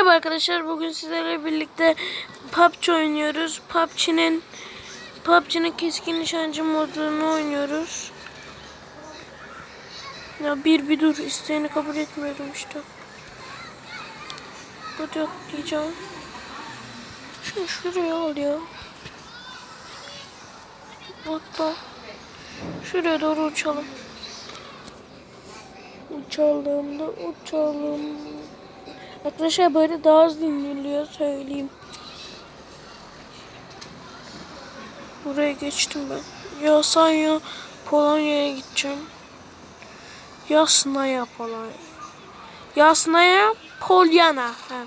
Merhaba arkadaşlar. Bugün sizlerle birlikte PUBG oynuyoruz. PUBG'nin PUBG'nin keskin nişancı modunu oynuyoruz. Ya bir bir dur. isteğini kabul etmiyorum işte. Hadi atlayacağım. Şunu şuraya al ya. Atla. Şuraya doğru uçalım. Uçalım da uçalım. Arkadaşlar böyle daha hızlı iniliyor söyleyeyim. Buraya geçtim ben. Ya sen ya Polonya'ya gideceğim. Yasnaya Polonya. Yasnaya Polyana. Ha.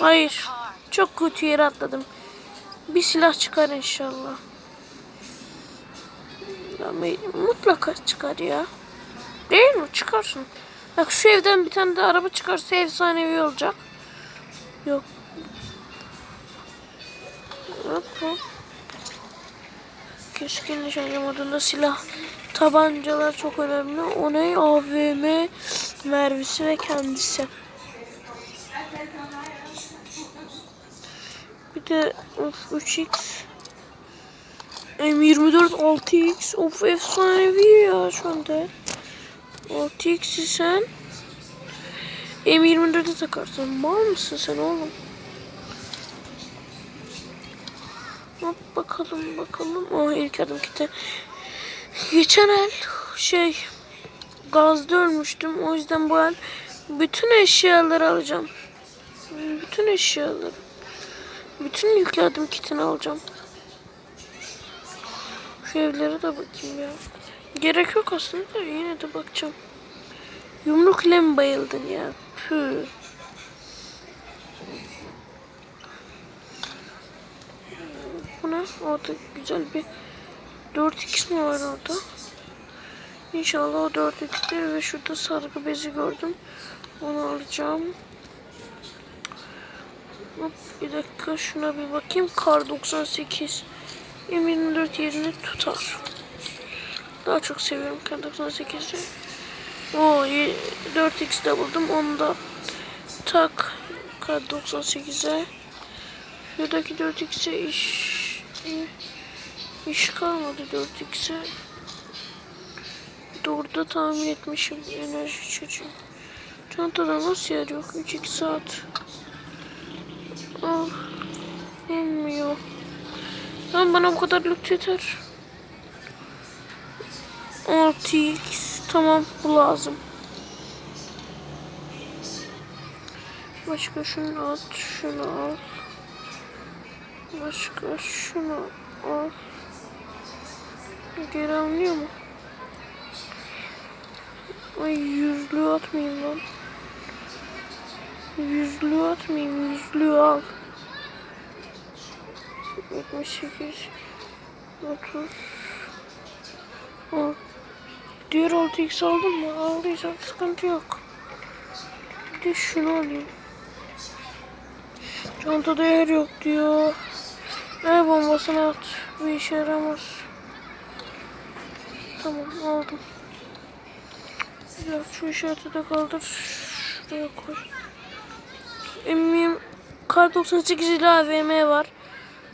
Hayır. Çok kötü yere atladım. Bir silah çıkar inşallah. Ya, mutlaka çıkar ya. Değil mi? Çıkarsın. Bak şu evden bir tane de araba çıkarsa efsanevi olacak. Yok. Yok mu? Keskin nişancı modunda silah tabancalar çok önemli. O ne? AVM mermisi ve kendisi. Bir de of 3x M24 6x of efsanevi ya şu anda. 6x'i sen M24'e takarsın. Mal mısın sen oğlum? Hop bakalım bakalım. Oh ilk adım kiti. Geçen el şey gazda ölmüştüm. O yüzden bu el bütün eşyaları alacağım. Bütün eşyaları. Bütün adım kitini alacağım. Şu evlere de bakayım ya. Gerek yok aslında da yine de bakacağım. Yumruk ile mi bayıldın ya? Püh. Bu ne? Orada güzel bir 4x mi var orada? İnşallah o 4x'tir ve şurada sargı bezi gördüm. Onu alacağım. Hop, bir dakika şuna bir bakayım. Kar 98. M24 yerini tutar. Daha çok seviyorum Kar 98'i. O 4x de buldum. Onu da tak Kar 98'e. Şuradaki 4x'e iş iş kalmadı 4x'e. Doğruda tahmin etmişim enerji çocuğu. Çantada nasıl yer yok? 3-2 saat. Ah, olmuyor. Tamam bana bu kadar loot yeter. 6x tamam bu lazım. Başka şunu at, şunu al. Başka şunu al. Geri alınıyor mu? Ay yüzlüğü atmayayım lan. Yüzlüğü atmayayım, yüzlüğü al. 78 30 10 Diğer 6x aldın mı? Aldıysan sıkıntı yok. Bir de şunu alayım. Çantada yer yok diyor. El bombasını at. Bir işe yaramaz. Tamam aldım. Güzel şu işareti de kaldır. Şuraya koy. Eminim kar 98 ile AVM var.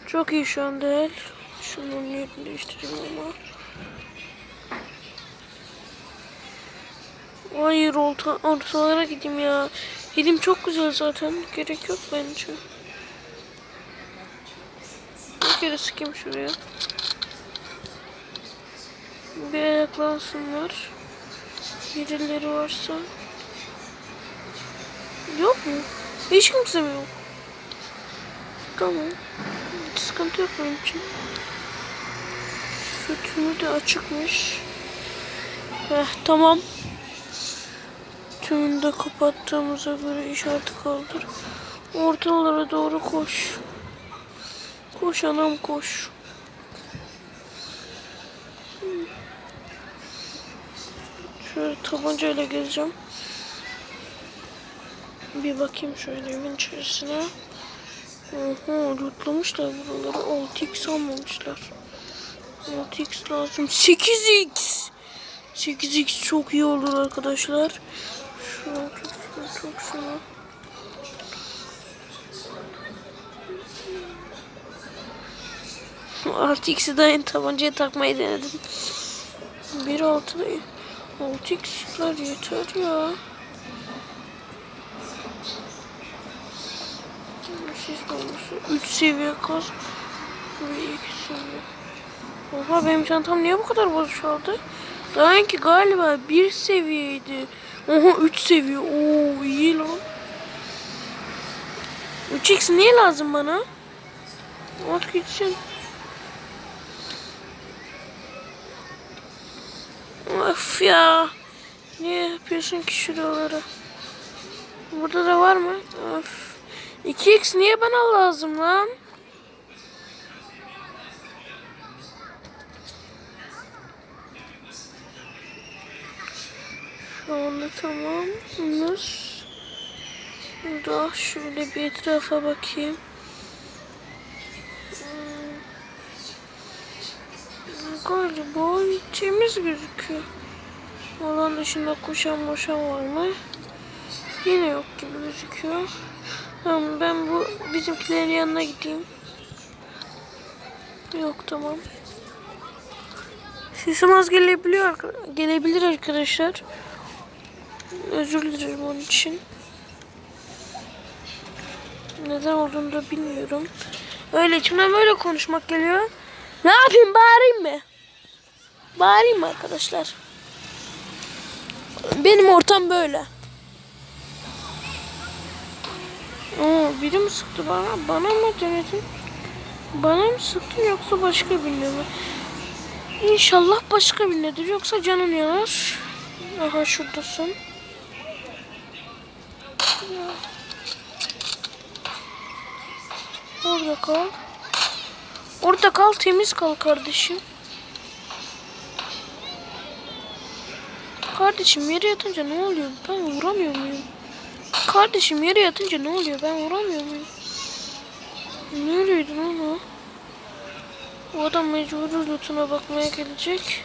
Çok iyi şu anda el. Şunun yerini değiştireyim ama. Hayır orta, ortalara gideyim ya. Elim çok güzel zaten. Gerek yok bence. Bir kere sıkayım şuraya. Bir ayaklansınlar. Birileri varsa. Yok mu? Hiç kimse mi yok? Tamam. Hiç sıkıntı yok benim için. Sütümü de açıkmış. Heh, tamam. Tümünü de kapattığımıza göre işareti kaldır. Ortalara doğru koş. Koş anam koş. Şöyle tabancayla gezeceğim. Bir bakayım şöyle evin içerisine. Oha lootlamışlar buraları. 6x almamışlar. 6x lazım. 8x. 8x çok iyi olur arkadaşlar şunu, çok şunu, çok şunu. Artı ikisi tabancaya takmayı denedim. Bir altı değil. Yeter ya. Siz olması. Üç seviye kas. Ve iki seviye. Oha benim çantam niye bu kadar bozuşaldı? Daha ki galiba bir seviyeydi. Oha 3 seviye. Oo iyi lan. 3x niye lazım bana? At gitsin. Of ya. Niye yapıyorsun ki şuraları? Burada da var mı? Of. 2x niye bana lazım lan? Anda tamam. Bunlar. Burada şöyle bir etrafa bakayım. Hmm. Galiba temiz gözüküyor. Olan dışında koşan moşan var mı? Yine yok gibi gözüküyor. Tamam ben bu bizimkilerin yanına gideyim. Yok tamam. Sesim az gelebiliyor, gelebilir arkadaşlar. Özür dilerim onun için. Neden olduğunu da bilmiyorum. Öyle içimden böyle konuşmak geliyor. Ne yapayım bağırayım mı? Bağırayım mı arkadaşlar? Benim ortam böyle. Oo, biri mi sıktı bana? Bana mı denedin? Bana mı sıktın yoksa başka birine mi? İnşallah başka birinedir yoksa canın yanar. Aha şuradasın. Orada kal. Orada kal temiz kal kardeşim. Kardeşim yere yatınca ne oluyor? Ben vuramıyor muyum? Kardeşim yere yatınca ne oluyor? Ben vuramıyor muyum? Nereydi lan o? Adam mecbur lootuna bakmaya gelecek.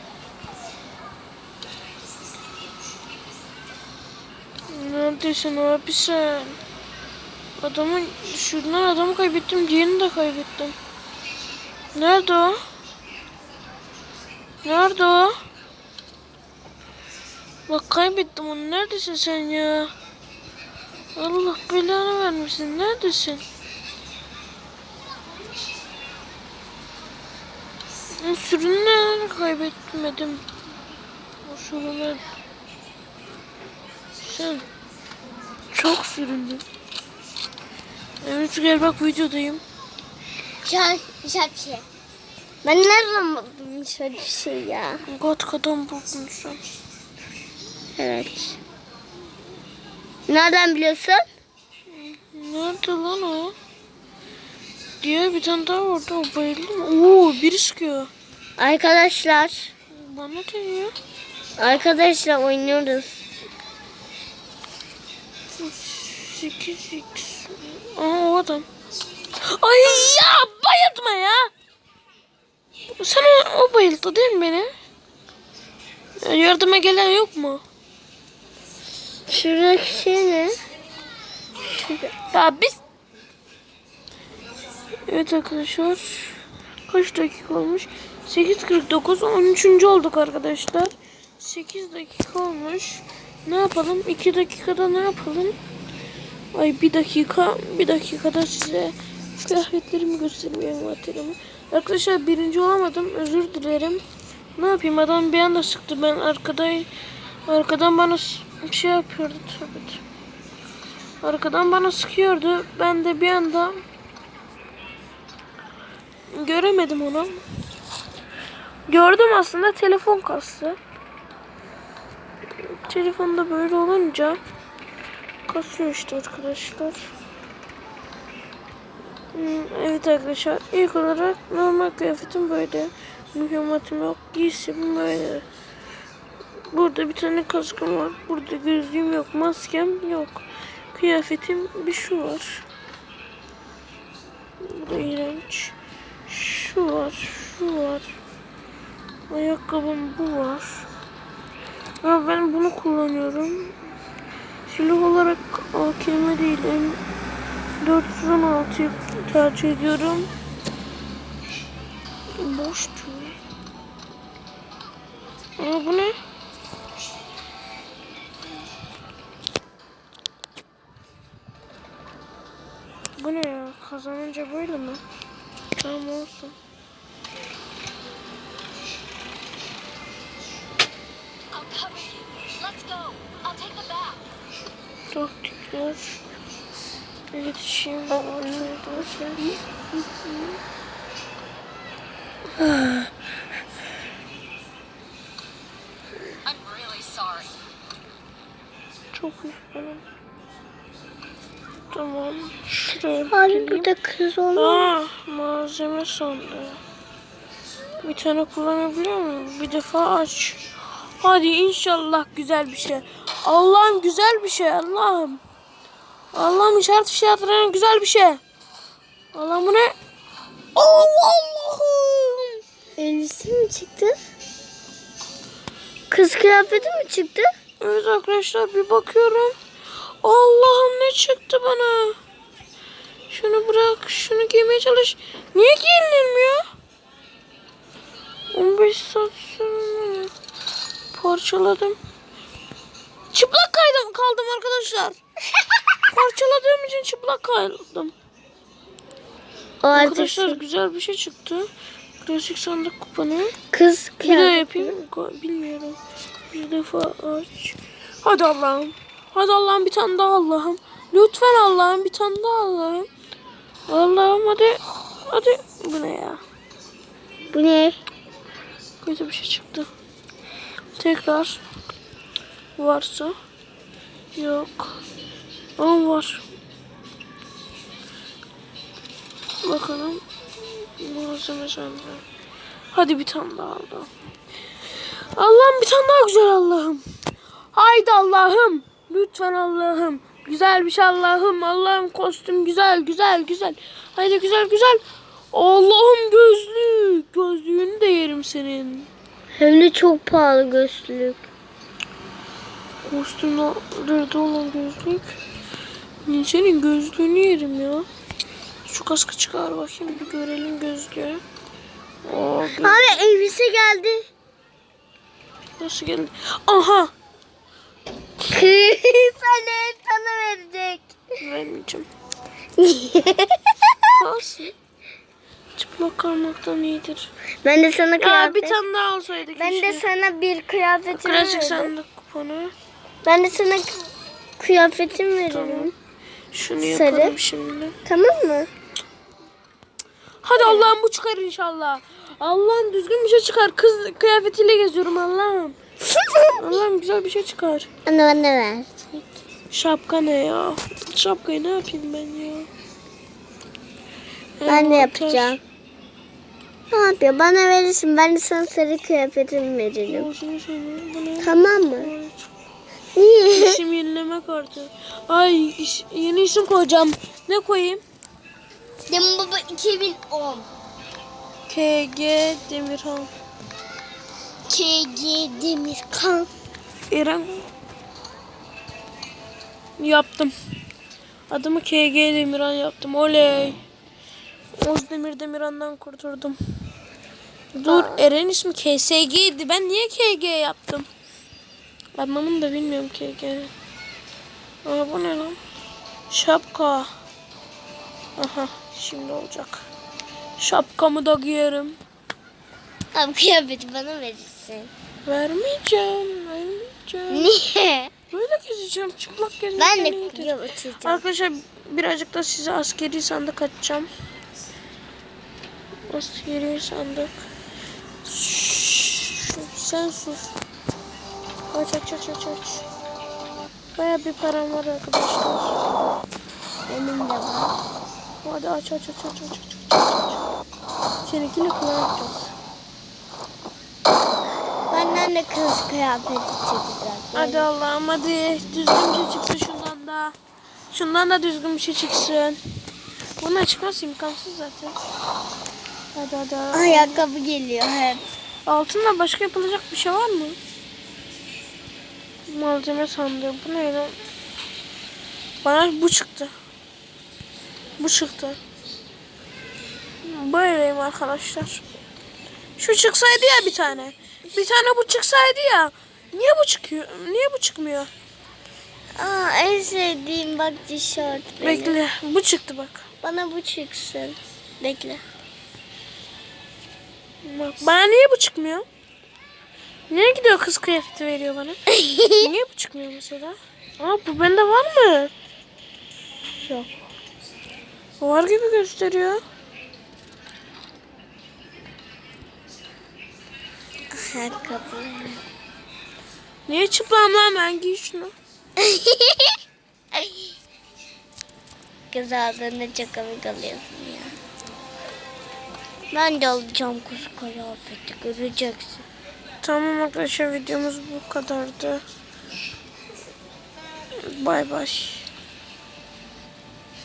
Neredesin abi sen? Adamın şuradan adamı kaybettim, diğerini de kaybettim. Nerede o? Nerede o? Bak kaybettim onu. Neredesin sen ya? Allah belanı vermesin. Neredesin? O sürünler kaybetmedim. O sürünler. Sen çok süründün. Gel bak videodayım. Güzel, güzel bir şey. Ben nereden buldum şöyle bir şey ya? Gatkadan buldun sen. Evet. Nereden biliyorsun? Nerede lan o? Diğer bir tane daha vardı o bayıldı? Oo biri sıkıyor. Arkadaşlar, Bana deniyor. arkadaşlar oynuyoruz. 8x. Aa o adam. Ay ya bayıltma ya. Sen o, o bayılttı değil mi beni? Ya Yardıma gelen yok mu? Şuradaki şey ne? Ya biz... Evet arkadaşlar. Kaç dakika olmuş? 8.49 13. olduk arkadaşlar. 8 dakika olmuş. Ne yapalım? 2 dakikada ne yapalım? Ay bir dakika, bir dakikada size kıyafetlerimi göstereyim envanterimi. Arkadaşlar birinci olamadım. Özür dilerim. Ne yapayım? Adam bir anda sıktı. Ben arkadan arkadan bana s- şey yapıyordu tabii. Arkadan bana sıkıyordu. Ben de bir anda göremedim onu. Gördüm aslında telefon kastı. Telefonda böyle olunca kasıyor işte arkadaşlar. Hmm, Evet arkadaşlar ilk olarak normal kıyafetim böyle. Mühimmatım yok. Giysim böyle. Burada bir tane kaskım var. Burada gözlüğüm yok. Maskem yok. Kıyafetim bir şu var. Bu da iğrenç. Şu var. Şu var. Ayakkabım bu var. Ya ben bunu kullanıyorum. Silah olarak AKM değil. M416'yı tercih ediyorum. Boş. Ama bu ne? Bu ne ya? Kazanınca böyle mi? Tamam olsun. Let's go. Taktikler. İletişim. Ortada ses. I'm really sorry. Çok üzgünüm. Tamam. Şuraya Abi burada kız olmuyor. Aa, malzeme sandığı. Bir tane kullanabiliyor muyum? Bir defa aç. Hadi inşallah güzel bir şey. Allah'ım güzel bir şey Allah'ım. Allah'ım işaret fişeği güzel bir şey. Allah'ım bu ne? Oh Allah'ım. Elbise mi çıktı? Kız kıyafeti mi çıktı? Evet arkadaşlar bir bakıyorum. Allah'ım ne çıktı bana? Şunu bırak, şunu giymeye çalış. Niye giyinilmiyor? 15 saat sonra parçaladım. Çıplak kaydım kaldım arkadaşlar. Parçaladığım için çıplak kaldım. O Arkadaşlar güzel bir şey çıktı. Klasik sandık kuponu. kız Bir daha yapayım. Bilmiyorum. Bir defa aç. Hadi Allah'ım. Hadi Allah'ım bir tane daha Allah'ım. Lütfen Allah'ım bir tane daha Allah'ım. Allah'ım hadi. Hadi. Bu ne ya? Bu ne? Kötü bir şey çıktı. Tekrar. Varsa. Yok. Ama var. Bakalım. Malzeme sandığı. Hadi bir tane daha Allah'ım. Allah'ım bir tane daha güzel Allah'ım. Haydi Allah'ım. Lütfen Allah'ım. Güzel bir şey Allah'ım. Allah'ım kostüm güzel güzel güzel. Haydi güzel güzel. Allah'ım gözlük. Gözlüğünü de yerim senin. Hem de çok pahalı gözlük. Kostümlerde olan gözlük. Senin gözlüğünü yerim ya. Şu kaskı çıkar bakayım bir görelim gözlüğü. Oo, gö- Abi elbise geldi. nasıl geldi? Aha! sana sana verecek. Vermeyeceğim. Kalsın. Çıplak kalmaktan iyidir. ben de sana Ya kıyafet. bir tane daha alsaydık ben de sana bir kıyafetim Klasik sandık kuponu. Ben de sana kıyafetim veririm. Tamam. Şunu Sarı. yapalım şimdi. Tamam mı? Hadi Allah'ım bu çıkar inşallah. Allah'ım düzgün bir şey çıkar. Kız kıyafetiyle geziyorum Allah'ım. Allah'ım güzel bir şey çıkar. Anne bana ver. Şapka ne ya? Şapkayı ne yapayım ben ya? Ben Envanter. yapacağım. Ne yapıyor? Bana verirsin. Ben de sana sarı kıyafetimi veririm. Ne? Tamam mı? İsim yenileme kartı. Ay iş- yeni isim koyacağım. Ne koyayım? Dem baba 2010. KG Demirhan. KG Demirkan. İrem. Yaptım. Adımı KG Demirhan yaptım. Oley. Ozdemir Demirhan'dan kurtuldum. Dur Eren ismi KSG'ydi. Ben niye KG yaptım? Anlamını da bilmiyorum KG'nin. Aa bu ne lan? Şapka. Aha şimdi olacak. Şapkamı da giyerim. Abi kıyafeti bana verirsin. Vermeyeceğim. Vermeyeceğim. Niye? Böyle gezeceğim. Çıplak gezmek Ben de kıyafet. Arkadaşlar birazcık da size askeri sandık açacağım. Askeri sandık. Şşş, sen sus. Aç aç aç aç aç. Baya bir param var arkadaşlar. Benim de var. Hadi aç aç aç aç aç aç. aç. Seninkiyle kullanacağız. Benden de kız kıyafeti çıkacak. Hadi Allah'ım hadi. Düzgün bir şey çıksın şundan da. Şundan da düzgün bir şey çıksın. Bundan çıkması imkansız zaten. Hadi. hadi. Ayakkabı geliyor hep. Altında başka yapılacak bir şey var mı? Malzeme sandığı. Bu ne lan? Bana bu çıktı. Bu çıktı. Böyleyim arkadaşlar. Şu çıksaydı ya bir tane. Bir tane bu çıksaydı ya. Niye bu çıkıyor? Niye bu çıkmıyor? Aa en sevdiğim bak tişört benim. Bekle. Bu çıktı bak. Bana bu çıksın. Bekle. Bak bana niye bu çıkmıyor? Niye gidiyor kız kıyafeti veriyor bana? niye bu çıkmıyor mesela? Aa bu bende var mı? Yok. Var gibi gösteriyor. Ayakkabı. Niye çıplağım lan ben giy şunu. Kız aldığında çok komik oluyorsun ya. Ben de alacağım kız kıyafeti göreceksin. Tamam arkadaşlar videomuz bu kadardı. Bay bay.